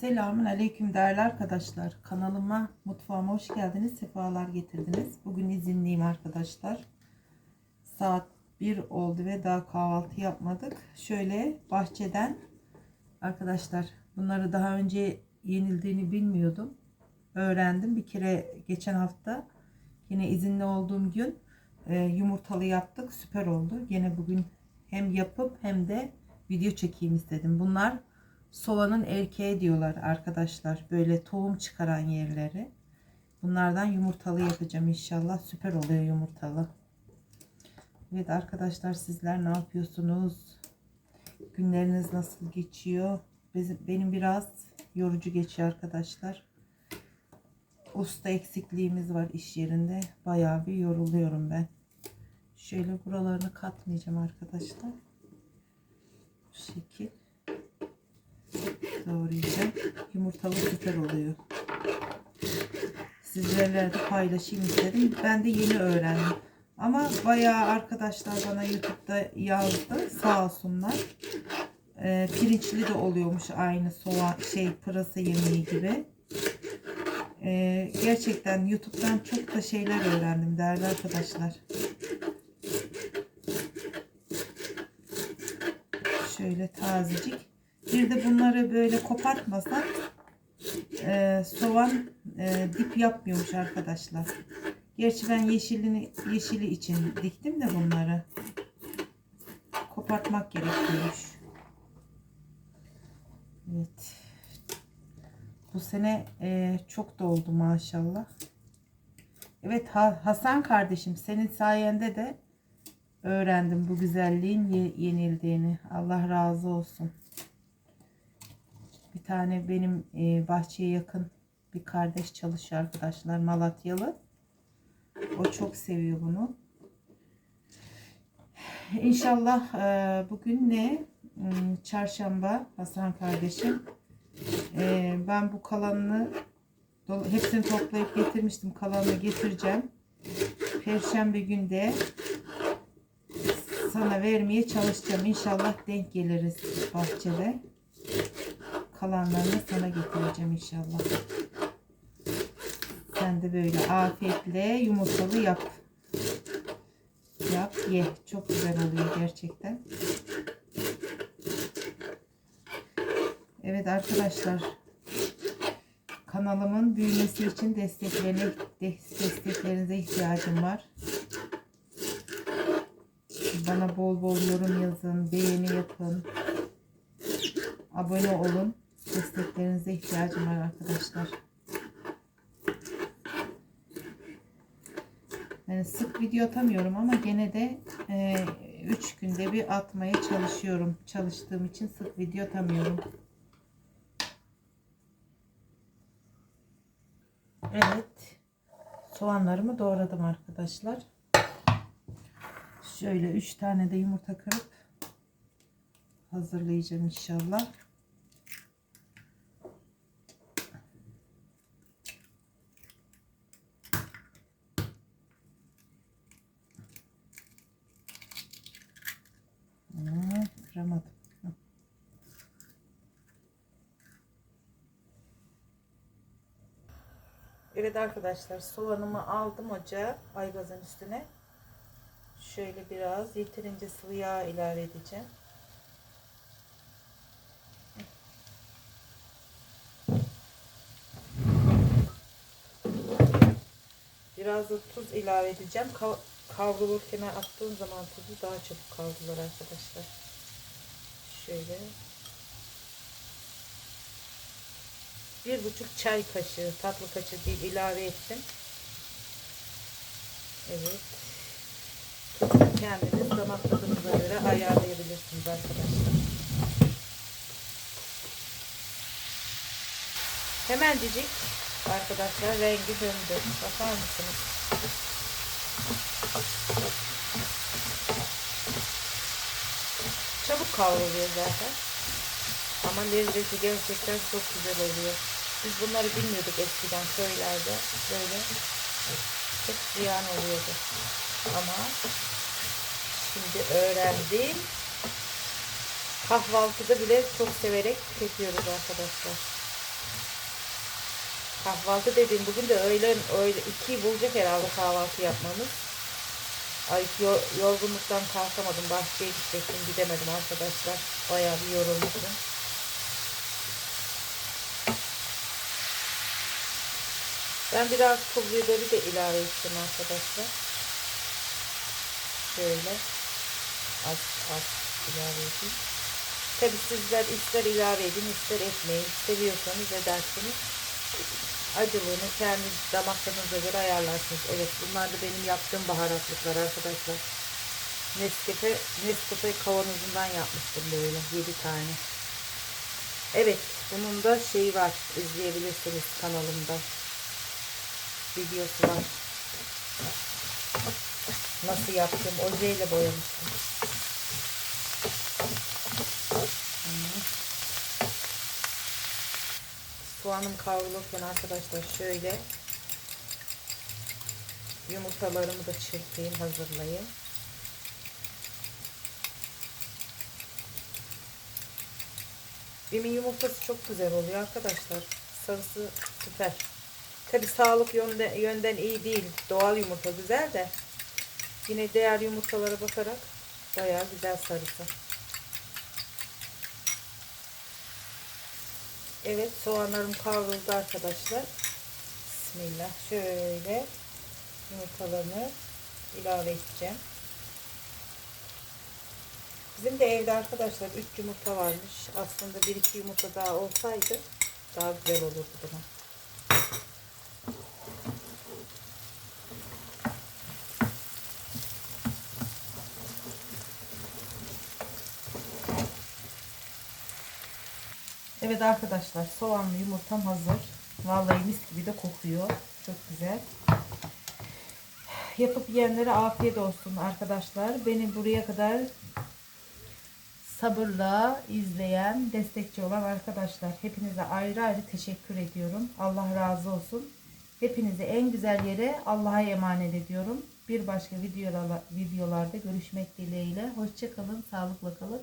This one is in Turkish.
Selamun Aleyküm değerli arkadaşlar. Kanalıma, mutfağıma hoş geldiniz. Sefalar getirdiniz. Bugün izinliyim arkadaşlar. Saat 1 oldu ve daha kahvaltı yapmadık. Şöyle bahçeden arkadaşlar bunları daha önce yenildiğini bilmiyordum. Öğrendim. Bir kere geçen hafta yine izinli olduğum gün e, yumurtalı yaptık. Süper oldu. Yine bugün hem yapıp hem de video çekeyim istedim. Bunlar Soğanın erkeği diyorlar arkadaşlar. Böyle tohum çıkaran yerleri. Bunlardan yumurtalı yapacağım inşallah. Süper oluyor yumurtalı. Evet arkadaşlar sizler ne yapıyorsunuz? Günleriniz nasıl geçiyor? Benim biraz yorucu geçiyor arkadaşlar. Usta eksikliğimiz var iş yerinde. Bayağı bir yoruluyorum ben. Şöyle buralarını katmayacağım arkadaşlar. Bu şekil doğrayacağım. Yumurtalı süper oluyor. Sizlerle de paylaşayım istedim. Ben de yeni öğrendim. Ama bayağı arkadaşlar bana YouTube'da yazdı. Sağ olsunlar. Ee, pirinçli de oluyormuş aynı soğan şey pırasa yemeği gibi. Ee, gerçekten YouTube'dan çok da şeyler öğrendim değerli arkadaşlar. Şöyle tazecik. Bir de bunları böyle kopartmasak e, soğan e, dip yapmıyormuş arkadaşlar. Gerçi ben yeşilini yeşili için diktim de bunları. Kopartmak gerekiyormuş. Evet. Bu sene e, çok doldu maşallah. Evet Ha- Hasan kardeşim senin sayende de öğrendim bu güzelliğin ye- yenildiğini. Allah razı olsun. Tane benim e, bahçeye yakın bir kardeş çalışıyor arkadaşlar Malatyalı. O çok seviyor bunu. İnşallah e, bugün ne? Hmm, Çarşamba Hasan kardeşim. E, ben bu kalanını hepsini toplayıp getirmiştim. Kalanını getireceğim. Perşembe günde sana vermeye çalışacağım. İnşallah denk geliriz bahçede kalanlarını sana getireceğim inşallah. Sen de böyle afiyetle yumurtalı yap. Yap ye. Çok güzel oluyor gerçekten. Evet arkadaşlar. Kanalımın büyümesi için desteklerine, desteklerinize ihtiyacım var. Bana bol bol yorum yazın, beğeni yapın abone olun. Desteklerinize ihtiyacım var arkadaşlar. Yani sık video atamıyorum ama gene de 3 günde bir atmaya çalışıyorum. Çalıştığım için sık video atamıyorum. Evet. Soğanlarımı doğradım arkadaşlar. Şöyle 3 tane de yumurta kırıp hazırlayacağım inşallah. Evet arkadaşlar soğanımı aldım ocağa aygazın üstüne. Şöyle biraz yeterince sıvı yağ ilave edeceğim. Biraz da tuz ilave edeceğim. Kav kavrulurken attığım zaman tuzu daha çabuk kavrulur arkadaşlar. Şöyle. Bir buçuk çay kaşığı, tatlı kaşığı değil ilave ettim. Evet. Tuzu kendiniz damak tadınıza göre ayarlayabilirsiniz arkadaşlar. Hemencik arkadaşlar rengi döndü. Bakar mısınız? Çabuk kavruluyor zaten. Ama lezzeti gerçekten çok güzel oluyor. Biz bunları bilmiyorduk eskiden köylerde. Böyle çok ziyan oluyordu. Ama şimdi öğrendim. Kahvaltıda bile çok severek tüketiyoruz arkadaşlar. Kahvaltı dediğim bugün de öğlen öyle ikiyi bulacak herhalde kahvaltı yapmamız. Ay yo- yorgunluktan kalkamadım. Bahçeye gidecektim. Gidemedim arkadaşlar. Bayağı bir yorulmuşum. Ben biraz pul biberi de ilave ettim arkadaşlar. Şöyle az az ilave edeyim. Tabi sizler ister ilave edin ister etmeyin. Seviyorsanız edersiniz. Acılığını kendi damak göre ayarlarsınız. Evet bunlar da benim yaptığım baharatlıklar arkadaşlar. Nescafe, Nescafe kavanozundan yapmıştım böyle 7 tane. Evet bunun da şeyi var izleyebilirsiniz kanalımda. Videosu var. Nasıl yaptım ojeyle boyamıştım. Soğanım kavrulurken arkadaşlar şöyle yumurtalarımı da çırpayım hazırlayayım. Bimin yumurtası çok güzel oluyor arkadaşlar. Sarısı süper. Tabi sağlık yönde, yönden iyi değil. Doğal yumurta güzel de yine diğer yumurtalara bakarak bayağı güzel sarısı. Evet soğanlarım kavruldu arkadaşlar. Bismillah. Şöyle yumurtalarını ilave edeceğim. Bizim de evde arkadaşlar 3 yumurta varmış. Aslında 1-2 yumurta daha olsaydı daha güzel olurdu buna. Evet arkadaşlar soğanlı yumurtam hazır. Vallahi mis gibi de kokuyor. Çok güzel. Yapıp yiyenlere afiyet olsun arkadaşlar. Beni buraya kadar sabırla izleyen, destekçi olan arkadaşlar. Hepinize ayrı ayrı teşekkür ediyorum. Allah razı olsun. Hepinizi en güzel yere Allah'a emanet ediyorum. Bir başka videolarda, görüşmek dileğiyle. Hoşçakalın, sağlıkla kalın.